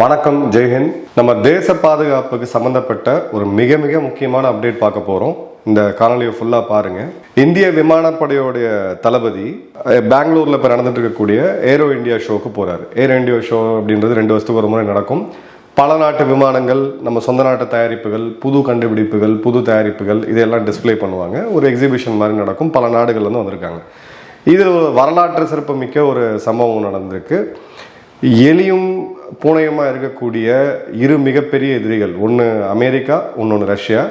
வணக்கம் ஜெய்ஹிந்த் நம்ம தேச பாதுகாப்புக்கு சம்பந்தப்பட்ட ஒரு மிக மிக முக்கியமான அப்டேட் பார்க்க போறோம். இந்த காணொலியை ஃபுல்லாக பாருங்க. இந்திய விமானப்படையோடைய தளபதி பெங்களூரில் பெங்களூர்ல இப்ப நடந்துட்டு இருக்கக்கூடிய ஏரோ இந்தியா ஷோக்கு போறாரு. ஏரோ இந்தியா ஷோ அப்படின்றது ரெண்டு வருஷத்துக்கு ஒரு முறை நடக்கும். பல நாட்டு விமானங்கள் நம்ம சொந்த நாட்டு தயாரிப்புகள் புது கண்டுபிடிப்புகள் புது தயாரிப்புகள் இதெல்லாம் டிஸ்ப்ளே பண்ணுவாங்க. ஒரு எக்ஸிபிஷன் மாதிரி நடக்கும். பல நாடுகள் வந்து வந்திருக்காங்க. இது ஒரு வரலாற்று சிறப்பு மிக்க ஒரு சம்பவம் நடந்திருக்கு. எலியும் பூனையமாக இருக்கக்கூடிய இரு மிகப்பெரிய எதிரிகள் ஒன்று அமெரிக்கா இன்னொன்று ரஷ்யா.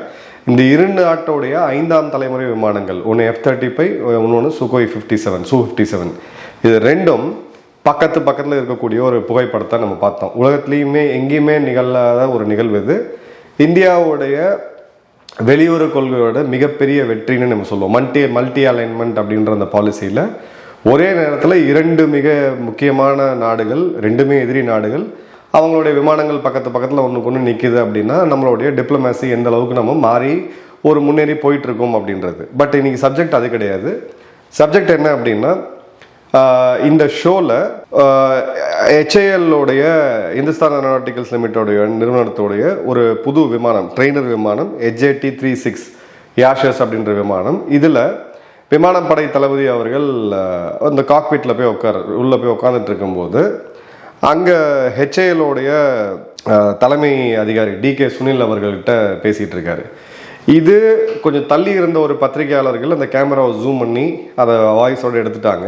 இந்த இரு நாட்டோடைய ஐந்தாம் தலைமுறை விமானங்கள் ஒன்று எஃப் தேர்ட்டி ஃபைவ் இன்னொன்று Sukhoi fifty seven Su fifty seven இது ரெண்டும் பக்கத்து பக்கத்தில் இருக்கக்கூடிய ஒரு புகைப்படத்தை நம்ம பார்த்தோம். உலகத்துலேயுமே எங்கேயுமே நிகழாத ஒரு நிகழ்வு இது. இந்தியாவுடைய வெளியுறவு கொள்கையோட மிகப்பெரிய வெற்றின்னு நம்ம சொல்லுவோம். மல்டி மல்டி அலைன்மெண்ட் அப்படின்ற அந்த பாலிசியில் ஒரே நேரத்தில் இரண்டு மிக முக்கியமான நாடுகள் ரெண்டுமே எதிரி நாடுகள் அவங்களுடைய விமானங்கள் பக்கத்து பக்கத்தில் ஒன்றுக்கு ஒன்று நிற்கிது அப்படின்னா நம்மளுடைய டிப்ளமேசி எந்த அளவுக்கு நம்ம மாறி ஒரு முன்னேறி போயிட்டு இருக்கோம் அப்படின்றது. பட் இன்னைக்கு சப்ஜெக்ட் அது கிடையாது. சப்ஜெக்ட் என்ன அப்படின்னா இந்த ஷோவில் ஹெச்ஏஎல்லோடைய இந்துஸ்தான் ஏரோநாட்டிக்கல்ஸ் லிமிட்டோடைய நிறுவனத்தோடைய ஒரு புது விமானம் ட்ரெயினர் விமானம் ஹெச்ஏடி த்ரீ சிக்ஸ் யாஷஸ் அப்படின்ற விமானம். இதில் விமானப்படை தளபதி அவர்கள் அந்த காக்பீட்டில் போய் உட்கார் உள்ளே போய் உட்காந்துட்டு இருக்கும்போது அங்கே ஹெச்ஏஎல்லோடைய தலைமை அதிகாரி டி கே சுனில் அவர்கள்கிட்ட பேசிகிட்டு இருக்காரு. இது கொஞ்சம் தள்ளி இருந்த ஒரு பத்திரிகையாளர்கள் அந்த கேமராவை ஜூம் பண்ணி அதை வாய்ஸோடு எடுத்துட்டாங்க.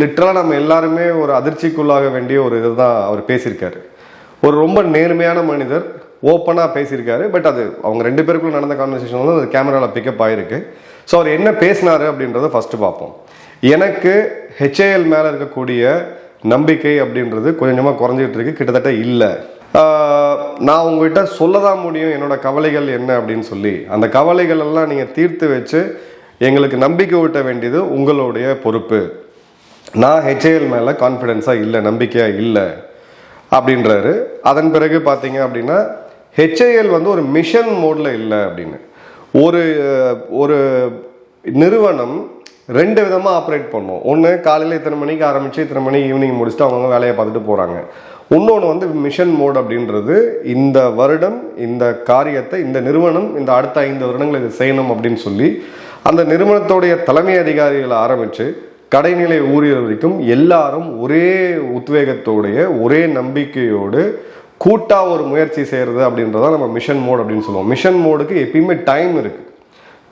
லிட்டரலாக நம்ம எல்லாருமே ஒரு அதிர்ச்சிக்குள்ளாக வேண்டிய ஒரு இதுதான் அவர் பேசியிருக்காரு. ஒரு ரொம்ப நேர்மையான மனிதர் ஓப்பனாக பேசியிருக்காரு. பட் அது அவங்க ரெண்டு பேருக்குள்ள நடந்த கான்வர்சேஷன் வந்து அது கேமராவில் பிக்கப் ஆயிருக்கு. ஸோ அவர் என்ன பேசினாரு அப்படின்றத ஃபஸ்ட்டு பார்ப்போம். எனக்கு ஹெச்ஏஎல் மேலே இருக்கக்கூடிய நம்பிக்கை அப்படின்றது கொஞ்சமாக குறைஞ்சிட்டு இருக்கு. கிட்டத்தட்ட இல்லை. நான் உங்ககிட்ட சொல்ல தான் முடியும்? என்னோட கவலைகள் என்ன அப்படின்னு சொல்லி. அந்த கவலைகள் எல்லாம் நீங்கள் தீர்த்து வச்சு எங்களுக்கு நம்பிக்கை ஊட்ட வேண்டியது உங்களுடைய பொறுப்பு. நான் ஹெச்ஏஎல் மேலே கான்ஃபிடென்ஸாக இல்லை நம்பிக்கையாக இல்லை அப்படின்றாரு. அதன் பிறகு பார்த்தீங்க அப்படின்னா ஹெச்ஏஎல் வந்து ஒரு மிஷன் மோடில் இல்லை அப்படின்னு. ஒரு ஒரு நிறுவனம் ரெண்டு விதமாக ஆப்ரேட் பண்ணும். ஒன்று காலையில் இத்தனை மணிக்கு ஆரம்பித்து இத்தனை மணி ஈவினிங் முடிச்சுட்டு அவங்க வேலையை பார்த்துட்டு போகிறாங்க இன்னொன்று வந்து மிஷன் மோட் அப்படின்றது இந்த வருடம் இந்த காரியத்தை இந்த நிறுவனம் இந்த அடுத்த ஐந்து வருடங்கள் இதை செய்யணும் அப்படின்னு சொல்லி அந்த நிறுவனத்தோடைய தலைமை அதிகாரிகளை ஆரம்பித்து கடைநிலை ஊழியர் வரைக்கும் எல்லாரும் ஒரே உத்வேகத்தோடைய ஒரே நம்பிக்கையோடு கூட்டாக ஒரு முயற்சி செய்கிறது அப்படின்றத நம்ம மிஷன் மோட் அப்படின்னு சொல்லுவோம். மிஷன் மோடுக்கு எப்பயுமே டைம் இருக்குது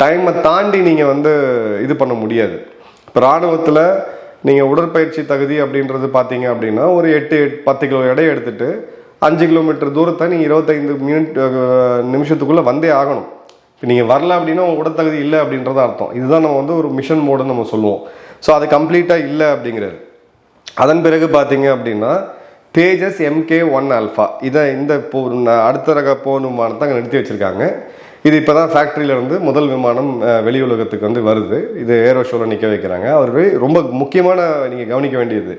டைமை தாண்டி நீங்கள் வந்து இது பண்ண முடியாது. இப்போ இராணுவத்தில் நீங்கள் உடற்பயிற்சி தகுதி அப்படின்றது பார்த்தீங்க அப்படின்னா ஒரு எட்டு பத்து கிலோ எடை எடுத்துட்டு அஞ்சு கிலோமீட்டர் தூரத்தை நீங்கள் இருபத்தைந்து மினிட் நிமிஷத்துக்குள்ளே வந்தே ஆகணும். இப்போ நீங்கள் வரல அப்படின்னா உங்கள் உடற்தகுதி இல்லை அப்படின்றத அர்த்தம். இதுதான் நம்ம வந்து ஒரு மிஷன் மோடுன்னு நம்ம சொல்லுவோம். ஸோ அது கம்ப்ளீட்டாக இல்லை அப்படிங்கிறது. அதன் பிறகு பார்த்தீங்க அப்படின்னா தேஜஸ் எம்கே ஒன் ஆல்ஃபா இதை இந்த போ அடுத்த ரக போர் விமானத்தை அங்கே நிறுத்தி வச்சுருக்காங்க. இது இப்போ தான் ஃபேக்ட்ரியிலேருந்து முதல் விமானம் வெளி உலகத்துக்கு வந்து வருது. இது ஏரோ ஷோவில் நிற்க வைக்கிறாங்க. அவர் ரொம்ப முக்கியமான நீங்கள் கவனிக்க வேண்டியது.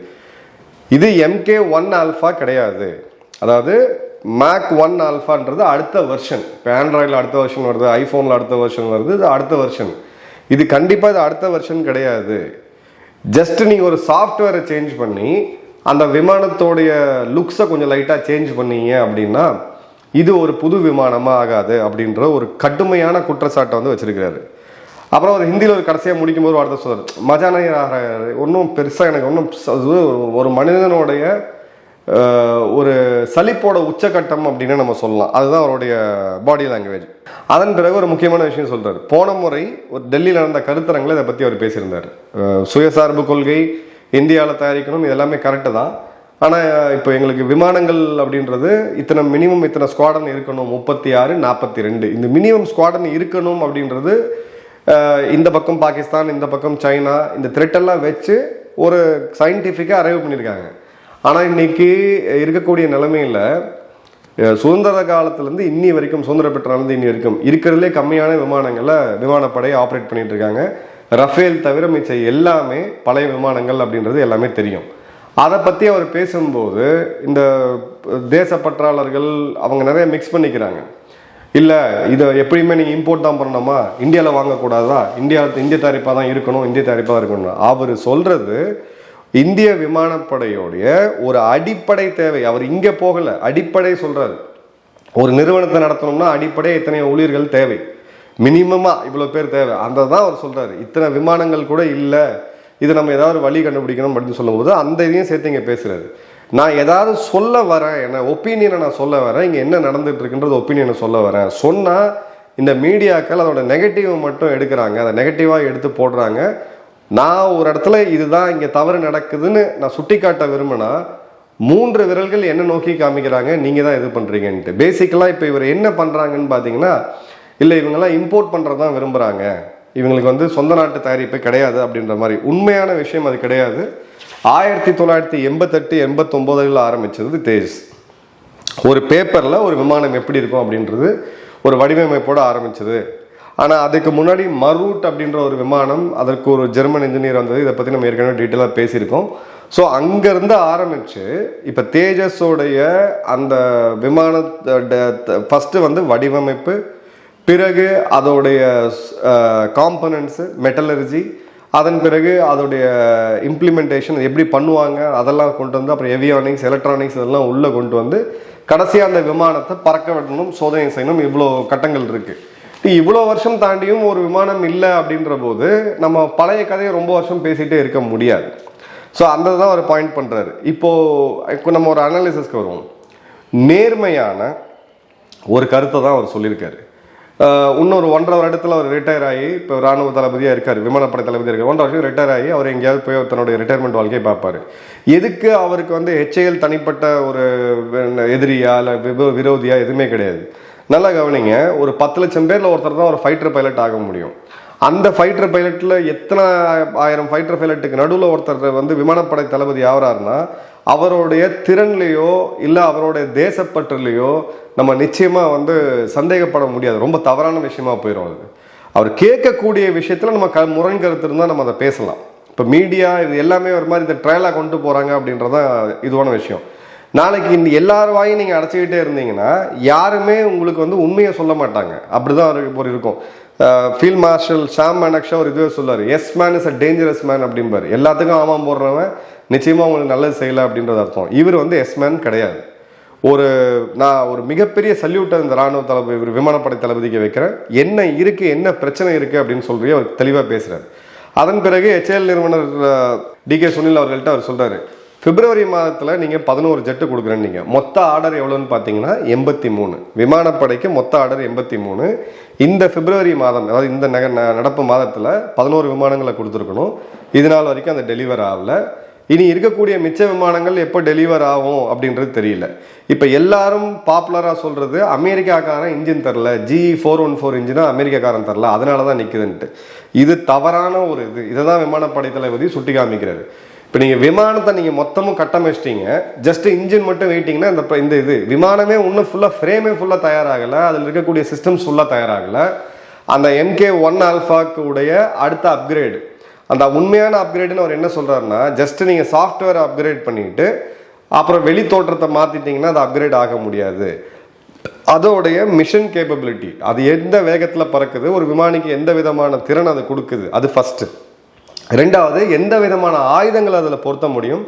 இது எம்கே ஒன் ஆல்ஃபா கிடையாது. அதாவது மேக் ஒன் ஆல்ஃபான்றது அடுத்த வெர்ஷன் இப்போ ஆண்ட்ராய்டில் அடுத்த வெர்ஷன் வருது ஐஃபோனில் அடுத்த வெர்ஷன் வருது இது அடுத்த வெர்ஷன் இது கண்டிப்பாக இது அடுத்த வெர்ஷன் கிடையாது. ஜஸ்ட் நீங்கள் ஒரு சாஃப்ட்வேரை சேஞ்ச் பண்ணி அந்த விமானத்தோடைய லுக்ஸை கொஞ்சம் லைட்டாக சேஞ்ச் பண்ணீங்க அப்படின்னா இது ஒரு புது விமானமாக ஆகாது அப்படின்ற ஒரு கடுமையான குற்றச்சாட்டை வந்து வச்சிருக்கிறாரு. அப்புறம் ஒரு ஹிந்தியில் ஒரு கடைசியாக முடிக்கும் போது வார்த்தை சொல்றாரு. மஜானா ஒன்றும் பெருசாக எனக்கு ஒன்றும் ஒரு மனிதனுடைய ஒரு சலிப்போட உச்சகட்டம் அப்படின்னு நம்ம சொல்லலாம். அதுதான் அவருடைய பாடி லாங்குவேஜ் அதன் பிறகு ஒரு முக்கியமான விஷயம் சொல்றாரு. போன முறை ஒரு டெல்லியில் நடந்த கருத்தரங்கில் இதை பற்றி அவர் பேசியிருந்தார். சுயசார்பு கொள்கை இந்தியாவில் தயாரிக்கணும் இது எல்லாமே கரெக்டு தான். ஆனால் இப்போ எங்களுக்கு விமானங்கள் அப்படின்றது இத்தனை மினிமம் இத்தனை ஸ்குவாடன் இருக்கணும் முப்பத்தி ஆறு நாற்பத்தி ரெண்டு. இந்த மினிமம் ஸ்குவாடன் இருக்கணும் அப்படின்றது இந்த பக்கம் பாகிஸ்தான் இந்த பக்கம் சைனா இந்த த்ரெட்டெல்லாம் வச்சு ஒரு சயின்டிஃபிக்காக அரைவ் பண்ணியிருக்காங்க. ஆனால் இன்னைக்கு இருக்கக்கூடிய நிலைமையில் சுதந்திர காலத்துலேருந்து இன்னி வரைக்கும் சுதந்திர பெற்றாலேருந்து இன்னி வரைக்கும் இருக்கிறதுலே கம்மியான விமானங்களை விமானப்படை ஆப்ரேட் பண்ணிகிட்டு இருக்காங்க. ரஃபேல் தவிர மிச்ச எல்லாமே பழைய விமானங்கள் அப்படின்றது எல்லாமே தெரியும். அதை பற்றி அவர் பேசும்போது இந்த தேசப்பற்றாளர்கள் அவங்க நிறைய மிக்ஸ் பண்ணிக்கிறாங்க. இல்லை இதை எப்படியுமே நீங்கள் இம்போர்ட் தான் பண்ணணுமா? இந்தியாவில் வாங்கக்கூடாதா? இந்தியா இந்திய தயாரிப்பாக தான் இருக்கணும் இந்திய தயாரிப்பாக இருக்கணும் அவர் சொல்கிறது இந்திய விமானப்படையோடைய ஒரு அடிப்படை தேவை. அவர் இங்கே போகலை அடிப்படை சொல்கிறாரு ஒரு நிறுவனத்தை நடத்தணும்னா அடிப்படை இத்தனை ஊழியர்கள் தேவை. மினிமமாக இவ்வளோ பேர் தேவை. அந்த தான் அவர் சொல்கிறாரு இத்தனை விமானங்கள் கூட இல்லை. இது நம்ம ஏதாவது ஒரு வழி கண்டுபிடிக்கணும் அப்படின்னு சொல்லும்போது அந்த இதையும் சேர்த்து இங்கே பேசுகிறாரு நான் ஏதாவது சொல்ல வரேன். என்ன ஒப்பீனியனை நான் சொல்ல வரேன். இங்கே என்ன நடந்துகிட்டு இருக்குன்றது ஒப்பீனியனை சொல்ல வரேன். சொன்னால் இந்த மீடியாக்கள் அதோட நெகட்டிவ் மட்டும் எடுக்கிறாங்க. அதை நெகட்டிவாக எடுத்து போடுறாங்க. நான் ஒரு இடத்துல இதுதான் இங்கே தவறு நடக்குதுன்னு நான் சுட்டி காட்ட விரும்பினா மூன்று விரல்கள் என்ன நோக்கி காமிக்கிறாங்க? நீங்கள் தான் இது பண்ணுறீங்கன்ட்டு பேசிக்கலாக இப்போ இவர் என்ன பண்ணுறாங்கன்னு பார்த்தீங்கன்னா இல்லை இவங்கெல்லாம் இம்போர்ட் பண்ணுறது தான் விரும்புகிறாங்க இவங்களுக்கு வந்து சொந்த நாட்டு தயாரிப்பு கிடையாது அப்படின்ற மாதிரி. உண்மையான விஷயம் அது கிடையாது. ஆயிரத்தி தொள்ளாயிரத்தி எண்பத்தெட்டு எண்பத்தொம்போதில் ஆரம்பித்தது தேஜ். ஒரு பேப்பரில் ஒரு விமானம் எப்படி இருக்கும் அப்படின்றது ஒரு வடிவமைப்போட ஆரம்பித்தது ஆனால் அதுக்கு முன்னாடி மரூட் அப்படின்ற ஒரு விமானம் அதற்கு ஒரு ஜெர்மன் இன்ஜினியர் வந்தது. இதை பற்றி நம்ம ஏற்கனவே டீட்டெயிலாக பேசியிருக்கோம். ஸோ அங்கேருந்து ஆரம்பித்து இப்போ தேஜஸோடைய அந்த விமான ஃபஸ்ட்டு வந்து வடிவமைப்பு பிறகு அதோடைய காம்பனன்ட்ஸு மெட்டலர்ஜி அதன் பிறகு அதோடைய இம்ப்ளிமெண்டேஷன் எப்படி பண்ணுவாங்க அதெல்லாம் கொண்டு வந்து அப்புறம் எவியானிக்ஸ் எலக்ட்ரானிக்ஸ் இதெல்லாம் உள்ளே கொண்டு வந்து கடைசியாக அந்த விமானத்தை பறக்க விடணும் சோதனை செய்யணும். இவ்வளோ கட்டங்கள் இருக்குது இவ்வளோ வருஷம் தாண்டியும் ஒரு விமானம் இல்லை அப்படின்ற போது நம்ம பழைய கதையை ரொம்ப வருஷம் பேசிகிட்டே இருக்க முடியாது. ஸோ அந்த தான் ஒரு பாயிண்ட் பண்ணுறாரு இப்போது இப்போ நம்ம ஒரு அனாலிசிஸ்க்கு வருவோம். நேர்மையான ஒரு கருத்தை தான் அவர் சொல்லியிருக்காரு. இன்னொரு ஒன்றரை வருடத்தில் அவர் ரிட்டையர் ஆகி இப்போ ராணுவ தளபதியாக இருக்கார் விமானப்படை தளபதியாக இருக்கார். ஒன்றரை வருஷம் ரிட்டையர் ஆகி அவர் எங்கேயாவது போய் தன்னுடைய ரிட்டையர்மெண்ட் வாழ்க்கையை பார்ப்பார். எதுக்கு அவருக்கு வந்து ஹெச்ஏஎல் தனிப்பட்ட ஒரு எதிரியா இல்லை விரோதியா எதுவுமே கிடையாது. நல்லா கவனிங்க ஒரு பத்து லட்சம் பேரில் ஒருத்தர் தான் ஒரு ஃபைட்டர் பைலட் ஆக முடியும். அந்த ஃபைட்டர் பைலட்டில் எத்தனை ஆயிரம் ஃபைட்டர் பைலட்டுக்கு நடுவில் ஒருத்தர் வந்து விமானப்படை தளபதி ஆகிறாருன்னா அவருடைய திறன்லையோ இல்லை அவருடைய தேசப்பற்றுலையோ நம்ம நிச்சயமாக வந்து சந்தேகப்பட முடியாது. ரொம்ப தவறான விஷயமா போயிடும் அது. அவர் கேட்கக்கூடிய விஷயத்தில் நம்ம க முரண் கருத்து இருந்தால் நம்ம அதை பேசலாம். இப்போ மீடியா இது எல்லாமே ஒரு மாதிரி இந்த ட்ரையலாக கொண்டு போகிறாங்க அப்படின்றதான் இதுவான விஷயம். நாளைக்கு இந்த எல்லார் வாயும் நீங்கள் அடைச்சிக்கிட்டே இருந்தீங்கன்னா யாருமே உங்களுக்கு வந்து உண்மையை சொல்ல மாட்டாங்க. அப்படிதான் தான் ஒரு இருக்கும். ஃபீல்ட் மார்ஷல் ஷாம் மேனக்ஷா ஒரு இதுவே சொல்லுவார் yes man is a dangerous man அப்படிம்பாரு. எல்லாத்துக்கும் ஆமாம் போடுறவன் நிச்சயமாக உங்களுக்கு நல்லது செய்யலை அப்படின்றது அர்த்தம். இவர் வந்து எஸ் மேன் கிடையாது. ஒரு நான் ஒரு மிகப்பெரிய சல்யூட்டை இந்த ராணுவ தளபதி இவர் விமானப்படை தளபதிக்கு வைக்கிறேன். என்ன இருக்குது என்ன பிரச்சனை இருக்குது அப்படின்னு சொல்லி அவர் தெளிவாக பேசுகிறார் அதன் பிறகு எச்ஏஎல் நிறுவனர் டி கே சுனில் அவர்கள்ட்ட அவர் சொல்கிறார் பிப்ரவரி மாதத்தில் நீங்கள் பதினோரு ஜெட்டு கொடுக்குறேன்னு நீங்கள் மொத்த ஆர்டர் எவ்வளோன்னு பார்த்தீங்கன்னா எண்பத்தி மூணு. விமானப்படைக்கு மொத்த ஆர்டர் எண்பத்தி மூணு. இந்த பிப்ரவரி மாதம் அதாவது இந்த நக ந- நடப்பு மாதத்தில் பதினோரு விமானங்களை கொடுத்துருக்கணும். இது நாள் வரைக்கும் அந்த டெலிவர் ஆகல. இனி இருக்கக்கூடிய மிச்ச விமானங்கள் எப்போ டெலிவர் ஆகும் அப்படின்றது தெரியல. இப்போ எல்லாரும் பாப்புலராக சொல்கிறது அமெரிக்காக்காரன் இன்ஜின் தரல ஜி ஃபோர் ஒன் ஃபோர் இன்ஜினாக அமெரிக்காக்காரன் தரல அதனால தான் நிற்குதுன்ட்டு இது தவறான ஒரு இது. இதை தான் விமானப்படை தளபதி சுட்டி காமிக்கிறாரு இப்போ நீங்கள் விமானத்தை நீங்கள் மொத்தமும் கட்டமைச்சிட்டீங்க. ஜஸ்ட் இன்ஜின் மட்டும் வெயிட்டிங்கன்னா இந்த இந்த இது விமானமே இன்னும் ஃபுல்லாக ஃப்ரேமே ஃபுல்லாக தயாராகலை. அதில் இருக்கக்கூடிய சிஸ்டம்ஸ் ஃபுல்லாக தயாராகலை. அந்த எம்கே ஒன் ஆல்ஃபாக்கு உடைய அடுத்த அப்கிரேடு அந்த உண்மையான அப்கிரேடுன்னு அவர் என்ன சொல்கிறாருன்னா ஜஸ்ட் நீங்கள் சாஃப்ட்வேர் அப்கிரேட் பண்ணிட்டு அப்புறம் வெளி தோற்றத்தை மாற்றிட்டீங்கன்னா அது அப்கிரேட் ஆக முடியாது. அதோடைய மிஷன் கேப்பபிலிட்டி அது எந்த வேகத்தில் பறக்குது ஒரு விமானிக்கு எந்த விதமான திறன் அது கொடுக்குது அது ஃபஸ்ட்டு ரெண்டாவது எந்த விதமான ஆயுதங்கள் அதில் பொருத்த முடியும்?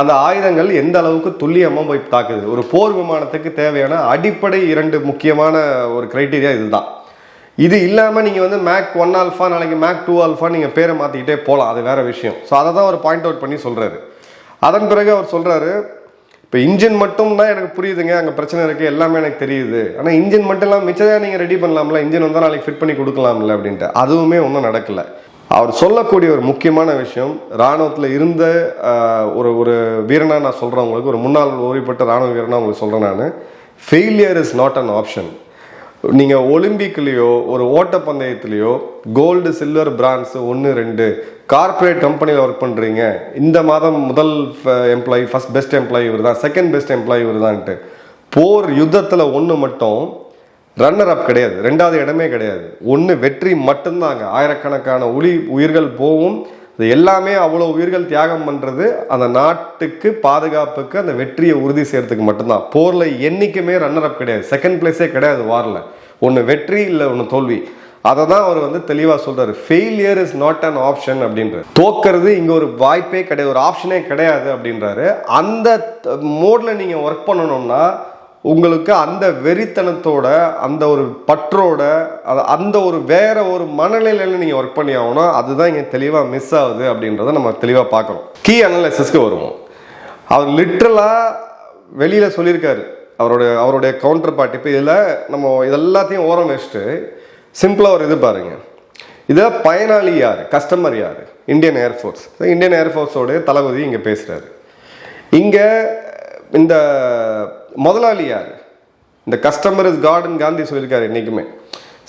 அந்த ஆயுதங்கள் எந்த அளவுக்கு துல்லியமாக போய் தாக்குது? ஒரு போர் விமானத்துக்கு தேவையான அடிப்படை இரண்டு முக்கியமான ஒரு க்ரைட்டீரியா இதுதான். இது இல்லாமல் நீங்கள் வந்து மேக் ஒன் ஆல்ஃபா நாளைக்கு மேக் டூ ஆல்ஃபா நீங்கள் பேரை மாற்றிக்கிட்டே போகலாம் அது வேற விஷயம். ஸோ அதை தான் அவர் பாயிண்ட் அவுட் பண்ணி சொல்கிறாரு அதன் பிறகு அவர் சொல்கிறாரு இப்போ இன்ஜின் மட்டும் தான் எனக்கு புரியுதுங்க. அங்கே பிரச்சனை இருக்குது எல்லாமே எனக்கு தெரியுது. ஆனால் இன்ஜின் மட்டும் இல்லாமல் மிச்சதாக நீங்கள் ரெடி பண்ணலாம்ல. இன்ஜின் வந்தால் நாளைக்கு ஃபிட் பண்ணி கொடுக்கலாம்ல அப்படின்ட்டு. அதுவுமே ஒன்றும் நடக்கல. அவர் சொல்லக்கூடிய ஒரு முக்கியமான விஷயம் இராணுவத்தில் இருந்த ஒரு ஒரு வீரனாக நான் சொல்கிறேன் உங்களுக்கு ஒரு முன்னாள் ஓய்வுபட்ட ராணுவ வீரனாக உங்களுக்கு சொல்கிறேன் நான். Failure is not an option நீங்கள் ஒலிம்பிக்லேயோ ஒரு ஓட்டப்பந்தயத்துலேயோ கோல்டு சில்வர் பிரான்ஸு ஒன்று ரெண்டு கார்ப்பரேட் கம்பெனியில் ஒர்க் பண்ணுறீங்க இந்த மாதம் முதல் எம்ப்ளாயி ஃபர்ஸ்ட் பெஸ்ட் எம்ப்ளாயி இவர் தான் செகண்ட் பெஸ்ட் எம்ப்ளாயி இவர் தான்ட்டு போர் யுத்தத்தில் ஒன்று மட்டும் ரன்னர் அப் கிடையாது. ரெண்டாவது இடமே கிடையாது. ஒன்று வெற்றி மட்டும்தாங்க. ஆயிரக்கணக்கான உளி உயிர்கள் போகும். இது எல்லாமே அவ்வளோ உயிர்கள் தியாகம் பண்ணுறது அந்த நாட்டுக்கு பாதுகாப்புக்கு அந்த வெற்றியை உறுதி செய்கிறதுக்கு மட்டும்தான். போரில் என்றைக்குமே ரன்னர் அப் கிடையாது. செகண்ட் பிளேஸே கிடையாது வாரில் ஒன்று வெற்றி இல்லை ஒன்று தோல்வி. அதை தான் அவர் வந்து தெளிவாக சொல்கிறார் failure is not an option அப்படின்றாரு. தோக்கிறது இங்கே ஒரு வாய்ப்பே கிடையாது. ஒரு ஆப்ஷனே கிடையாது அப்படின்றாரு. அந்த மோடில் நீங்கள் ஒர்க் பண்ணணும்னா உங்களுக்கு அந்த வெறித்தனத்தோட அந்த ஒரு பற்றோட அந்த ஒரு வேற ஒரு மனநிலையில் நீங்கள் ஒர்க் பண்ணி ஆகணும். அதுதான் இங்கே தெளிவாக மிஸ் ஆகுது அப்படின்றத நம்ம தெளிவாக பார்க்கணும். கீ அனலைசிஸ்க்கு வருவோம். அவர் லிட்ரலாக வெளியில் சொல்லியிருக்காரு. அவருடைய அவருடைய கவுண்டர் பார்ட் இப்போ இதில் நம்ம இதெல்லாத்தையும் ஓரம் வச்சுட்டு சிம்பிளாக ஒரு இது பாருங்க. இதில் பயனாளி யார்? கஸ்டமர் யார்? இந்தியன் ஏர்ஃபோர்ஸ் இந்தியன் ஏர்ஃபோர்ஸோடைய தளபதி இங்கே பேசுகிறாரு இங்கே இந்த முதலாளி யார்? இந்த கஸ்டமர் இஸ் கார்டன் காந்தி சொல்லியிருக்காரு என்றைக்குமே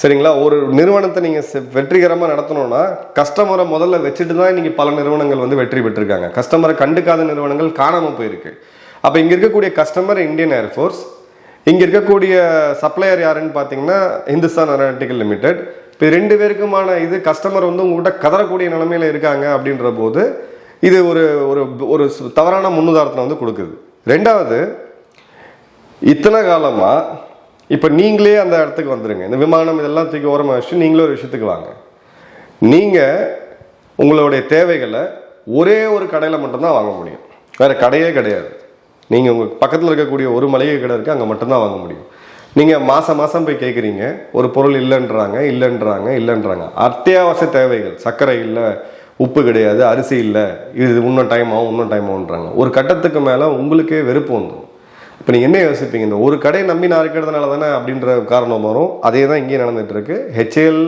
சரிங்களா? ஒரு நிறுவனத்தை நீங்கள் வெற்றிகரமாக நடத்தணும்னா கஸ்டமரை முதல்ல வச்சுட்டு தான் இன்றைக்கி பல நிறுவனங்கள் வந்து வெற்றி பெற்றிருக்காங்க. கஸ்டமரை கண்டுக்காத நிறுவனங்கள் காணாமல் போயிருக்கு. அப்போ இங்கே இருக்கக்கூடிய கஸ்டமர் இந்தியன் ஏர்ஃபோர்ஸ் இங்கே இருக்கக்கூடிய சப்ளையர் யாருன்னு பார்த்தீங்கன்னா இந்துஸ்தான் ஏரோநாட்டிக்கல் லிமிடெட் இப்போ ரெண்டு பேருக்குமான இது கஸ்டமர் வந்து உங்ககிட்ட கதறக்கூடிய நிலமையில இருக்காங்க அப்படின்ற போது இது ஒரு ஒரு ஒரு தவறான முன்னுதாரணத்தை வந்து கொடுக்குது. ரெண்டாவது இத்தனை காலமாக இப்போ நீங்களே அந்த இடத்துக்கு வந்துடுங்க இந்த விமானம் இதெல்லாம் தூக்கி ஓரமாக வச்சு நீங்களே ஒரு விஷயத்துக்கு வாங்க. நீங்கள் உங்களுடைய தேவைகளை ஒரே ஒரு கடையில் மட்டும்தான் வாங்க முடியும். வேறு கடையே கிடையாது. நீங்கள் உங்கள் பக்கத்தில் இருக்கக்கூடிய ஒரு மளிகை கடை இருக்குது அங்கே மட்டும்தான் வாங்க முடியும். நீங்கள் மாதம் மாதம் போய் கேட்குறீங்க ஒரு பொருள் இல்லைன்றாங்க இல்லைன்றாங்க இல்லைன்றாங்க. அத்தியாவசிய தேவைகள் சர்க்கரை இல்லை உப்பு கிடையாது அரிசி இல்லை இது இன்னும் டைம் ஆகும் இன்னும் டைம் ஆகுன்றாங்க ஒரு கட்டத்துக்கு மேலே உங்களுக்கே வெறுப்பு வந்துடும் இப்போ நீங்கள் என்ன யோசிப்பீங்க? இந்த ஒரு கடையை நம்பி நான் இருக்கிறதுனால தானே அப்படின்ற காரணம் வரும். அதே தான் இங்கேயும் நடந்துகிட்ருக்கு ஹெச்ஏஎல்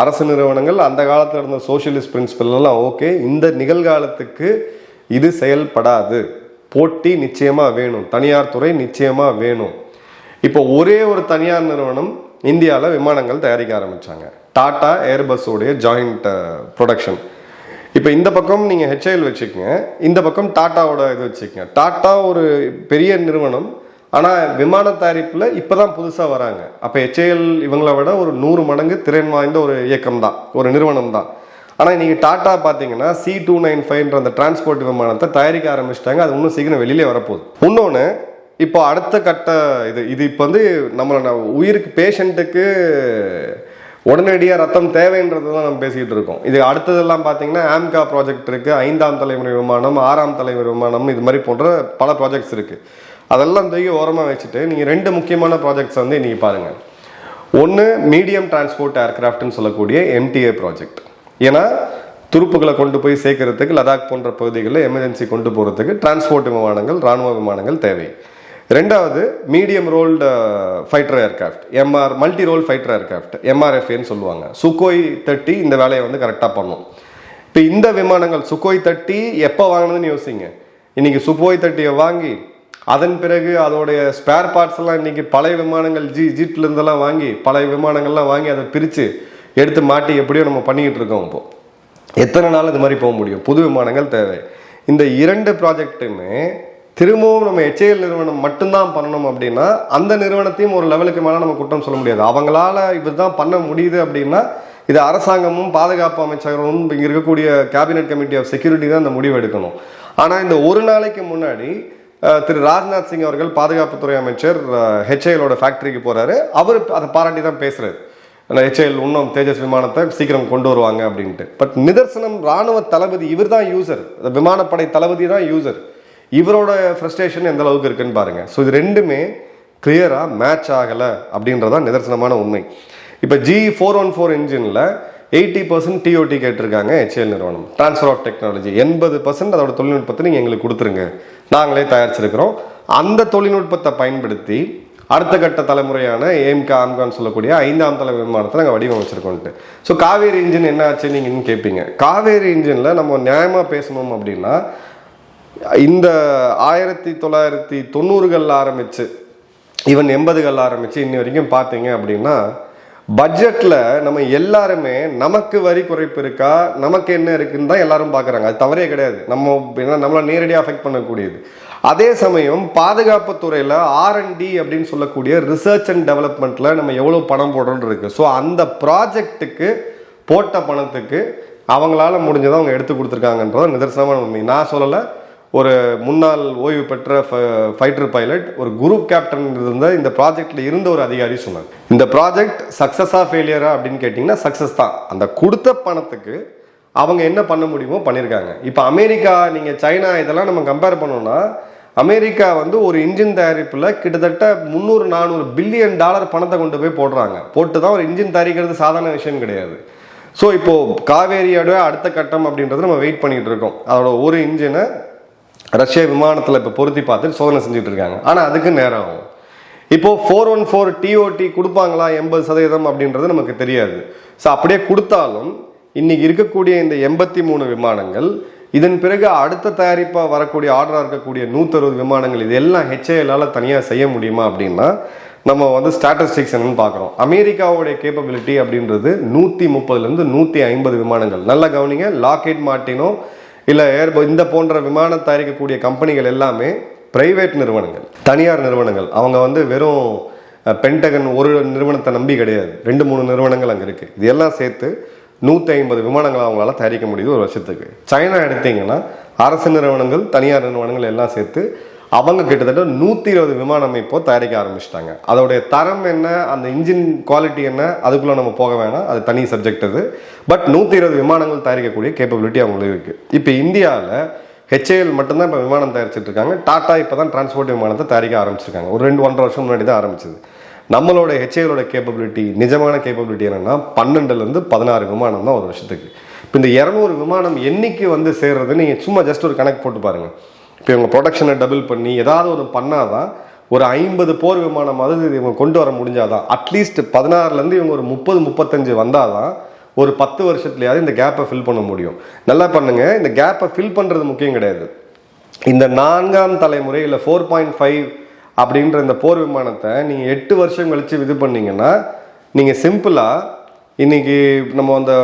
அரசு நிறுவனங்கள் அந்த காலத்தில் இருந்த சோஷியலிஸ்ட் பிரின்சிபல்லாம் ஓகே இந்த நிகழ்காலத்துக்கு இது செயல்படாது. போட்டி நிச்சயமாக வேணும். தனியார் துறை நிச்சயமாக வேணும். இப்போ ஒரே ஒரு தனியார் நிறுவனம் இந்தியாவில் விமானங்கள் தயாரிக்க ஆரம்பிச்சாங்க. டாடா ஏர்பஸோடைய ஜாயிண்ட் ப்ரொடக்ஷன் இப்போ இந்த பக்கம் நீங்கள் ஹெச்ஐஎல் வச்சுக்கோங்க. இந்த பக்கம் டாட்டாவோட இது வச்சுக்கோங்க. டாட்டா ஒரு பெரிய நிறுவனம். ஆனால் விமான தயாரிப்பில் இப்போ தான் புதுசாக வராங்க. அப்போ ஹெச்ஏஎல் இவங்களை விட ஒரு நூறு மடங்கு திறன் வாய்ந்த ஒரு இயக்கம் தான். ஒரு நிறுவனம் தான். ஆனால் இன்றைக்கி டாட்டா பார்த்தீங்கன்னா சி டூ நைன் ஃபைவ்ன்ற அந்த டிரான்ஸ்போர்ட் விமானத்தை தயாரிக்க ஆரம்பிச்சிட்டாங்க. அது இன்னும் சீக்கிரம் வெளியிலே வரப்போகுது. இன்னொன்று இப்போ அடுத்த கட்ட இது இது இப்போ வந்து நம்மளோட உயிருக்கு பேஷண்ட்டுக்கு உடனடியாக ரத்தம் தேவைன்றது தான் நம்ம பேசிக்கிட்டு இருக்கோம். இது அடுத்ததெல்லாம் பார்த்தீங்கன்னா ஆம்கா ப்ராஜெக்ட் இருக்குது ஐந்தாம் தலைமுறை விமானம் ஆறாம் தலைமுறை விமானம் இது மாதிரி போன்ற பல ப்ராஜெக்ட்ஸ் இருக்குது அதெல்லாம் தூக்கி ஓரமாக வச்சுட்டு நீங்கள் ரெண்டு முக்கியமான ப்ராஜெக்ட்ஸ் வந்து இன்றைக்கி பாருங்கள் ஒன்று மீடியம் டிரான்ஸ்போர்ட் ஏர்கிராஃப்ட்னு சொல்லக்கூடிய எம்டிஏ ப்ராஜெக்ட் ஏன்னா துருப்புகளை கொண்டு போய் சேர்க்கறதுக்கு லடாக் போன்ற பகுதிகளில் எமர்ஜென்சி கொண்டு போகிறதுக்கு டிரான்ஸ்போர்ட் விமானங்கள் ராணுவ விமானங்கள் தேவை. ரெண்டாவது medium role fighter aircraft MR multi role fighter aircraft எம்ஆர்எஃப்ஏன்னு சொல்லுவாங்க. சுக்கோய் தேர்ட்டி இந்த வேலையை வந்து கரெக்டாக பண்ணும். இப்போ இந்த விமானங்கள் சுக்கோய் தேர்ட்டி எப்போ வாங்கினதுன்னு யோசிங்க. இன்னைக்கு சுக்கோய் தேர்ட்டியை வாங்கி அதன் பிறகு அதோடைய ஸ்பேர் பார்ட்ஸ் எல்லாம் இன்னைக்கு பழைய விமானங்கள் ஜி ஜீட்ல இருந்தெல்லாம் வாங்கி பழைய விமானங்கள்லாம் வாங்கி அதை பிரித்து எடுத்து மாட்டி எப்படியோ நம்ம பண்ணிக்கிட்டு இருக்கோம் இப்போ. எத்தனை நாள் இது மாதிரி போக முடியும்? புது விமானங்கள் தேவை. இந்த இரண்டு ப்ராஜெக்ட்டுமே திரும்பவும் நம்ம எச்ஏஎல் நிறுவனம் மட்டும்தான் பண்ணணும் அப்படின்னா அந்த நிறுவனத்தையும் ஒரு லெவலுக்கு மேலே நம்ம குற்றம் சொல்ல முடியாது. அவங்களால இதுதான் பண்ண முடியுது அப்படின்னா இது அரசாங்கமும் பாதுகாப்பு அமைச்சகமும் இங்கே இருக்கக்கூடிய கேபினெட் கமிட்டி ஆஃப் செக்யூரிட்டி தான் இந்த முடிவு எடுக்கணும். ஆனால் இந்த ஒரு நாளைக்கு முன்னாடி திரு ராஜ்நாத் சிங் அவர்கள் பாதுகாப்புத்துறை அமைச்சர் ஹெச்ஏஎலோட ஃபேக்டரிக்கு போகிறாரு அவர் அதை பாராட்டி தான் பேசுகிறாரு ஹெச்ஏஎல் இன்னும் தேஜஸ் விமானத்தை சீக்கிரம் கொண்டு வருவாங்க அப்படின்ட்டு. பட் நிதர்சனம் ராணுவ தளபதி இவர் தான் யூசர் விமானப்படை தளபதி தான் யூசர் இவரோட ஃப்ரஸ்ட்ரேஷன் எந்த அளவுக்கு இருக்குன்னு பாருங்க. ஸோ இது ரெண்டுமே கிளியராக மேட்ச் ஆகலை அப்படின்றதான் நிதர்சனமான உண்மை. இப்போ ஜி ஃபோர் ஒன் ஃபோர் இன்ஜினில் எயிட்டி பர்சன்ட் டிஓடி கேட்டிருக்காங்க ஹெச்ஏஎல் நிறுவனம். ட்ரான்ஸ்ஃபர் ஆஃப் டெக்னாலஜி எண்பது பர்சன்ட் அதோட தொழில்நுட்பத்தை நீங்கள் எங்களுக்கு கொடுத்துருங்க. நாங்களே தயாரிச்சிருக்கிறோம். அந்த தொழில்நுட்பத்தை பயன்படுத்தி அடுத்த கட்ட தலைமுறையான ஏம்கா ஆம்கான்னு சொல்லக்கூடிய ஐந்தாம் தலை விமானத்தை நாங்கள் வடிவமைச்சிருக்கோன்ட்டு. ஸோ காவேரி இன்ஜின் என்ன ஆச்சு நீங்கள் கேட்பீங்க காவேரி இன்ஜினில் நம்ம நியாயமாக பேசணும் அப்படின்னா இந்த ஆயிரத்தி தொள்ளாயிரத்தி தொண்ணூறுகளில் ஆரம்பிச்சு ஈவன் எண்பதுகளில் ஆரம்பிச்சு இன்னி வரைக்கும் பார்த்தீங்க அப்படின்னா பட்ஜெட்டில் நம்ம எல்லாருமே நமக்கு வரி குறைப்பு இருக்கா நமக்கு என்ன இருக்குன்னு தான் எல்லாரும் பார்க்குறாங்க. அது தவறே கிடையாது. நம்ம ஏன்னா நம்மளை நேரடியாக அஃபெக்ட் பண்ணக்கூடியது. அதே சமயம் பாதுகாப்பு துறையில் ஆர்என்டி அப்படின்னு சொல்லக்கூடிய ரிசர்ச் அண்ட் டெவலப்மெண்ட்டில் நம்ம எவ்வளோ பணம் போடுறோன்னு இருக்குது ஸோ அந்த ப்ராஜெக்ட்டுக்கு போட்ட பணத்துக்கு அவங்களால முடிஞ்சதை அவங்க எடுத்து கொடுத்துருக்காங்கன்றத நிதர்சனமான உண்மை நான் சொல்லலை ஒரு முன்னாள் ஓய்வு பெற்ற ஃபைட்டர் பைலட் ஒரு குரூப் கேப்டன் இருந்த இந்த ப்ராஜெக்டில் இருந்த ஒரு அதிகாரி சொன்னாங்க. இந்த ப்ராஜெக்ட் சக்ஸஸா ஃபெயிலியரா அப்படின்னு கேட்டிங்கன்னா சக்ஸஸ் தான். அந்த கொடுத்த பணத்துக்கு அவங்க என்ன பண்ண முடியுமோ பண்ணியிருக்காங்க இப்போ அமெரிக்கா நீங்கள் சைனா இதெல்லாம் நம்ம கம்பேர் பண்ணோம்னா அமெரிக்கா வந்து ஒரு இன்ஜின் தயாரிப்பில் கிட்டத்தட்ட முந்நூறு நானூறு பில்லியன் டாலர் பணத்தை கொண்டு போய் போடுறாங்க. போட்டு தான் ஒரு இன்ஜின் தயாரிக்கிறது சாதாரண விஷயம் கிடையாது. ஸோ இப்போது காவேரியோட அடுத்த கட்டம் அப்படின்றது நம்ம வெயிட் பண்ணிகிட்டு இருக்கோம். அதோட ஒரு இன்ஜினை ரஷ்ய விமானத்தில் இப்போ பொருத்தி பார்த்துட்டு சோதனை செஞ்சுட்டு இருக்காங்க. ஆனால் அதுக்கு நேரம். ஆகும் இப்போ ஃபோர் ஒன் ஃபோர் டிஓடி கொடுப்பாங்களா? எண்பது சதவீதம் அப்படின்றது நமக்கு தெரியாது. ஸோ அப்படியே கொடுத்தாலும் இன்னைக்கு இருக்கக்கூடிய இந்த எண்பத்தி மூணு விமானங்கள் இதன் பிறகு அடுத்த தயாரிப்பாக வரக்கூடிய ஆர்டராக இருக்கக்கூடிய நூற்றறுபது விமானங்கள் இது எல்லாம் ஹெச்ஏஎல்லால் தனியாக செய்ய முடியுமா அப்படின்னா நம்ம வந்து ஸ்டாட்டிஸ்டிக்ஸ் என்னன்னு பார்க்குறோம். அமெரிக்காவுடைய கேப்பபிலிட்டி அப்படின்றது நூற்றி முப்பதுலேருந்து நூற்றி ஐம்பது விமானங்கள். நல்லா கவனிங்க. லாக்கெட் மார்ட்டினோ இல்லை ஏர் இந்த போன்ற விமானம் தயாரிக்கக்கூடிய கம்பெனிகள் எல்லாமே பிரைவேட் நிறுவனங்கள் தனியார் நிறுவனங்கள். அவங்க வந்து வெறும் பென்டகன் ஒரு நிறுவனத்தை நம்பி கிடையாது. ரெண்டு மூணு நிறுவனங்கள் அங்கே இருக்குது இது எல்லாம் சேர்த்து நூற்றி ஐம்பது விமானங்கள் அவங்களால தயாரிக்க முடியுது ஒரு வருஷத்துக்கு. சைனா எடுத்தீங்கன்னா அரசு நிறுவனங்கள் தனியார் நிறுவனங்கள் எல்லாம் சேர்த்து அவங்க கிட்டத்தட்ட நூற்றி இருபது விமானம் இப்போ தயாரிக்க ஆரம்பிச்சிட்டாங்க. அதோடைய தரம் என்ன அந்த இன்ஜின் குவாலிட்டி என்ன அதுக்குள்ளே நம்ம போக வேணாம். அது தனி சப்ஜெக்ட் அது. பட் நூற்றி இருபது விமானங்கள் தயாரிக்கக்கூடிய கேப்பபிலிட்டி அவங்களுக்கு இருக்குது இப்போ இந்தியாவில் ஹெச்ஏஎல் மட்டும்தான் இப்போ விமானம் தயாரிச்சிட்டு இருக்காங்க. டாட்டா இப்போ தான் டிரான்ஸ்போர்ட் விமானத்தை தயாரிக்க ஆரம்பிச்சிருக்காங்க. ஒரு ரெண்டு ஒன்றரை வருஷம் முன்னாடி தான் ஆரம்பிச்சது. நம்மளோட ஹெச்ஏஎலோட கேப்பபிலிட்டி நிஜமான கேப்பபிலிட்டி என்னன்னா பன்னெண்டுலேருந்து பதினாறு விமானம் தான் ஒரு வருஷத்துக்கு. இப்போ இந்த இரநூறு விமானம் என்னைக்கு வந்து சேர்றது நீங்கள் சும்மா ஜஸ்ட் ஒரு கணக்கு போட்டு பாருங்கள் இப்போ இவங்க ப்ரொடக்ஷனை டபுள் பண்ணி ஏதாவது ஒரு பண்ணாதான் ஒரு ஐம்பது போர் விமானமாவது இவங்க கொண்டு வர முடிஞ்சாதான் அட்லீஸ்ட் பதினாறுலேருந்து இவங்க ஒரு முப்பது முப்பத்தஞ்சு வந்தாதான் ஒரு பத்து வருஷத்துலயாவது இந்த கேப்பை ஃபில் பண்ண முடியும். நல்லா பண்ணுங்க இந்த கேப்பை ஃபில் பண்ணுறது முக்கியம் கிடையாது. இந்த நான்காம் தலைமுறை இல்லை ஃபோர் பாயிண்ட் ஃபைவ் அப்படின்ற இந்த போர் விமானத்தை நீங்கள் எட்டு வருஷம் கழித்து இது பண்ணீங்கன்னா நீங்கள் சிம்பிளாக இன்றைக்கி நம்ம அந்த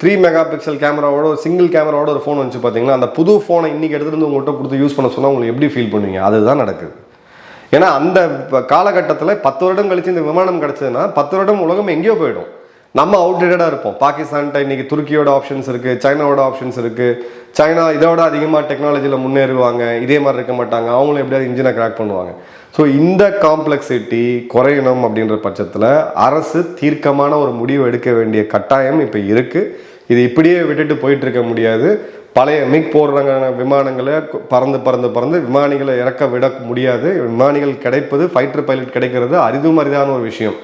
த்ரீ மெகா பிக்சல் கேமராவோட ஒரு சிங்கிள் கேமராவோட ஒரு ஃபோன் வந்துச்சு பார்த்தீங்கன்னா அந்த புது ஃபோனை இன்னைக்கு எடுத்துகிட்டு உங்கள்கிட்ட கொடுத்து யூஸ் பண்ண சொன்னால் உங்களுக்கு எப்படி ஃபீல் பண்ணுவீங்க? அதுதான் நடக்குது. ஏன்னா அந்த காலகட்டத்தில் பத்து வருடம் கழிச்சு இந்த விமானம் கிடச்சதுன்னா பத்து வருடம் உலகம் எங்கேயோ போயிடும். நம்ம அவுடேட்டடாக இருப்போம். பாகிஸ்தான்கிட்ட இன்றைக்கி துருக்கியோட ஆப்ஷன்ஸ் இருக்குது சைனாவோட ஆப்ஷன்ஸ் இருக்குது சைனா இதோட அதிகமாக டெக்னாலஜியில் முன்னேறுவாங்க. இதே மாதிரி இருக்க மாட்டாங்க. அவங்களும் எப்படியாவது இன்ஜினை கிராக் பண்ணுவாங்க. ஸோ இந்த காம்ப்ளெக்சிட்டி குறையணும் அப்படின்ற பட்சத்தில் அரசு தீர்க்கமான ஒரு முடிவு எடுக்க வேண்டிய கட்டாயம் இப்போ இருக்குது இது இப்படியே விட்டுட்டு போயிட்டு இருக்க முடியாது. பழைய மிக் போடுறாங்க விமானங்களை பறந்து பறந்து பறந்து விமானிகளை இறக்க விட முடியாது. விமானிகள் கிடைப்பது ஃபைட்டர் பைலட் கிடைக்கிறது அரிதும் அரிதான ஒரு விஷயம்.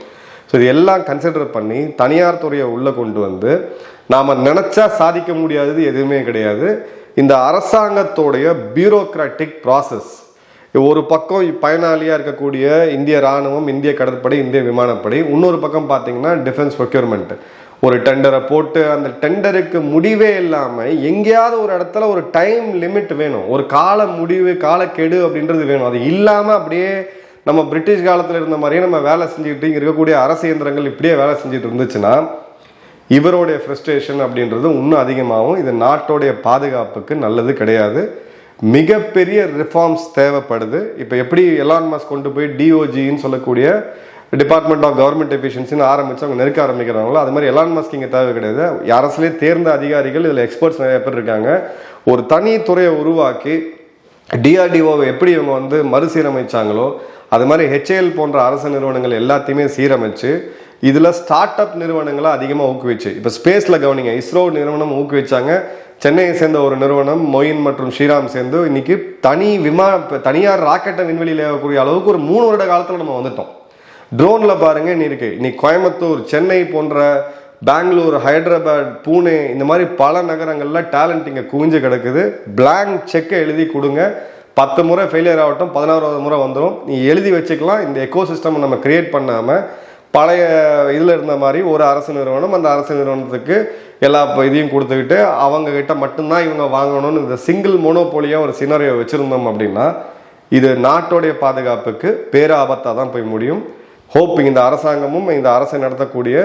ஸோ இது எல்லாம் கன்சிடர் பண்ணி தனியார் துறையை உள்ளே கொண்டு வந்து நாம் நினச்சா சாதிக்க முடியாதது எதுவுமே கிடையாது. இந்த அரசாங்கத்தோடைய பியூரோக்ராட்டிக் ப்ராசஸ் ஒரு பக்கம் பயனாளியாக இருக்கக்கூடிய இந்திய ராணுவம் இந்திய கடற்படை இந்திய விமானப்படை. இன்னொரு பக்கம் பார்த்தீங்கன்னா டிஃபென்ஸ் ப்ரொக்யூர்மெண்ட் ஒரு டெண்டரை போட்டு அந்த டெண்டருக்கு முடிவே இல்லாமல் எங்கேயாவது ஒரு இடத்துல ஒரு டைம் லிமிட் வேணும். ஒரு கால முடிவு காலக்கெடு அப்படின்றது வேணும். அது இல்லாமல் அப்படியே நம்ம பிரிட்டிஷ் காலத்தில் இருந்த மாதிரியே நம்ம வேலை செஞ்சுக்கிட்டு இங்கே இருக்கக்கூடிய அரசு இயந்திரங்கள் இப்படியே வேலை செஞ்சுட்டு இருந்துச்சுன்னா இவருடைய ஃப்ரஸ்ட்ரேஷன் அப்படின்றது இன்னும் அதிகமாகும். இது நாட்டோடைய பாதுகாப்புக்கு நல்லது கிடையாது. மிகப்பெரிய ரிஃபார்ம்ஸ் தேவைப்படுது. இப்போ எப்படி எலான் மாஸ் கொண்டு போய் டிஓஜின்னு சொல்லக்கூடிய டிபார்ட்மெண்ட் ஆஃப் கவர்மெண்ட் எஃபிஷியன்சின்னு ஆரம்பித்து அவங்க நெருக்க ஆரம்பிக்கிறாங்களோ அது மாதிரி எலான் மாஸ்க் இங்கே தேவை கிடையாது. அரசுலேயே தேர்ந்த அதிகாரிகள் இதில் எக்ஸ்பர்ட்ஸ் நிறைய பேர் இருக்காங்க. ஒரு தனி துறையை உருவாக்கி டிஆர்டிஓவை எப்படி இவங்க வந்து மறுசீரமைச்சாங்களோ அது மாதிரி ஹெச்ஏஎல் போன்ற அரசு நிறுவனங்கள் எல்லாத்தையுமே சீரமைச்சு இதில் ஸ்டார்ட் அப் நிறுவனங்களை அதிகமாக ஊக்குவிச்சு இப்போ ஸ்பேஸில் கவனிங்க இஸ்ரோ நிறுவனம் ஊக்குவிச்சாங்க. சென்னையை சேர்ந்த ஒரு நிறுவனம் மொயின் மற்றும் ஸ்ரீராம் சேர்ந்து இன்னைக்கு தனி விமான தனியார் ராக்கெட்டை விண்வெளியில் ஏவக்கூடிய அளவுக்கு ஒரு மூணு வருட காலத்தில் நம்ம வந்துட்டோம். ட்ரோனில் பாருங்க இன்னி இருக்கு. இன்னைக்கு கோயம்புத்தூர் சென்னை போன்ற பெங்களூர் ஹைதராபாத் பூனே இந்த மாதிரி பல நகரங்களில் டேலண்ட் இங்கே குவிஞ்சு கிடக்குது. பிளாங்க் செக்கை எழுதி கொடுங்க. பத்து முறை ஃபெயிலியர் ஆகட்டும் பதினாறாவது முறை வந்துடும் நீ எழுதி வச்சுக்கலாம். இந்த எக்கோ சிஸ்டம் நம்ம கிரியேட் பண்ணாமல் பழைய இதில் இருந்த மாதிரி ஒரு அரசு நிறுவனம் அந்த அரசு நிறுவனத்துக்கு எல்லா இதையும் கொடுத்துக்கிட்டு அவங்க கிட்ட மட்டும்தான் இவங்க வாங்கணும்னு இந்த சிங்கிள் மோனோபோலியாக ஒரு சினரியை வச்சுருந்தோம் அப்படின்னா இது நாட்டோடைய பாதுகாப்புக்கு பேராபத்தாக தான் போய் முடியும். ஹோப் இந்த அரசாங்கமும் இந்த அரசை நடத்தக்கூடிய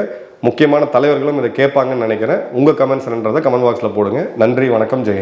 முக்கியமான தலைவர்களும் இதை கேட்பாங்கன்னு நினைக்கிறேன். உங்கள் கமெண்ட்ஸ் என்னன்றதை கமெண்ட் பாக்ஸில் போடுங்க. நன்றி வணக்கம் ஜெயந்த்.